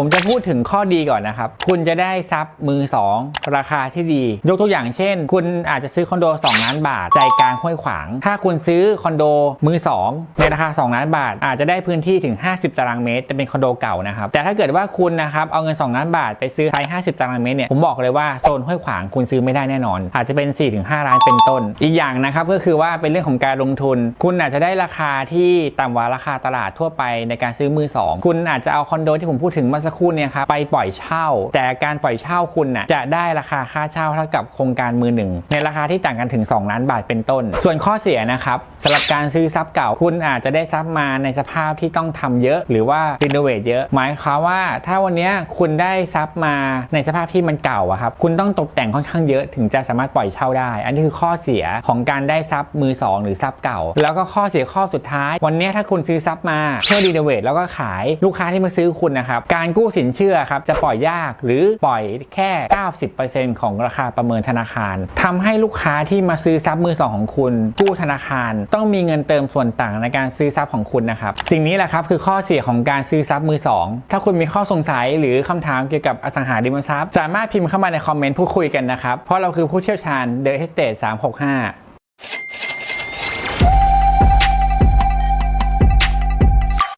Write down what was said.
ผมจะพูดถึงข้อดีก่อนนะครับ คุณจะได้ทรัพย์มือ 2 ราคาที่ดี ยกตัวอย่างเช่น คุณอาจจะซื้อคอนโด 2 ล้านบาท ใจกลางห้วยขวาง ถ้าคุณซื้อคอนโดมือ 2 ในราคา 2 ล้านบาท อาจจะได้พื้นที่ถึง 50 ตารางเมตร จะเป็นคอนโดเก่านะครับ แต่ถ้าเกิดว่าคุณนะครับเอาเงิน 2 ล้านบาท ไปซื้อไซส์50 ตารางเมตรเนี่ย ผมบอกเลยว่าโซนห้วยขวางคุณซื้อไม่ได้แน่นอน อาจจะเป็น 4-5 ล้านเป็นต้น อีกอย่างนะครับก็คือว่าเป็นเรื่องของการลงทุน คุณอาจจะได้ราคาที่ต่ำกว่าราคาตลาดทั่วไปในการซื้อมือ 2 คุณอาจจะเอาคอนโดที่ผมพูดถึงมื่อสักครู่เนี่ยครับไปปล่อยเช่า แต่การปล่อยเช่าคุณน่ะจะได้ราคาค่าเช่าเท่ากับโครงการมือหนึ่งในราคาที่ต่างกันถึง 2 ล้านบาทเป็นต้น ส่วนข้อเสียนะครับสำหรับการซื้อทรัพย์เก่าคุณอาจจะได้ทรัพย์มาในสภาพที่ต้องทำเยอะ หรือว่ารีโนเวทเยอะ หมายความว่าถ้าวันนี้คุณได้ทรัพย์มาในสภาพที่มันเก่าอะครับคุณต้องตกแต่งค่อนข้างเยอะถึงจะสามารถปล่อยเช่าได้ อันนี้คือข้อเสียของการได้ทรัพย์มือสองหรือทรัพย์เก่า แล้วก็ข้อเสียข้อสุดท้าย วันนี้ถ้าคุณซื้อทรัพย์มาเพื่อรีโนเวทแล้วก็ขายลูกค้าที่มาซื้อคุณนะครับการกู้สินเชื่อครับจะปล่อยยากหรือปล่อยแค่ 90%ของราคาประเมินธนาคารทำให้ลูกค้าที่มาซื้อทรัพย์มือสองของคุณกู้ธนาคาร ต้องมีเงินเติมส่วนต่างในการซื้อทรัพย์ของคุณนะครับสิ่งนี้แหละครับคือข้อเสียของการซื้อทรัพย์มือสองถ้าคุณมีข้อสงสัยหรือคำถามเกี่ยวกับอสังหาริมทรัพย์ สามารถพิมพ์เข้ามาในคอมเมนต์พูดคุยกันนะครับเพราะเราคือผู้เชี่ยวชาญ The Estate 365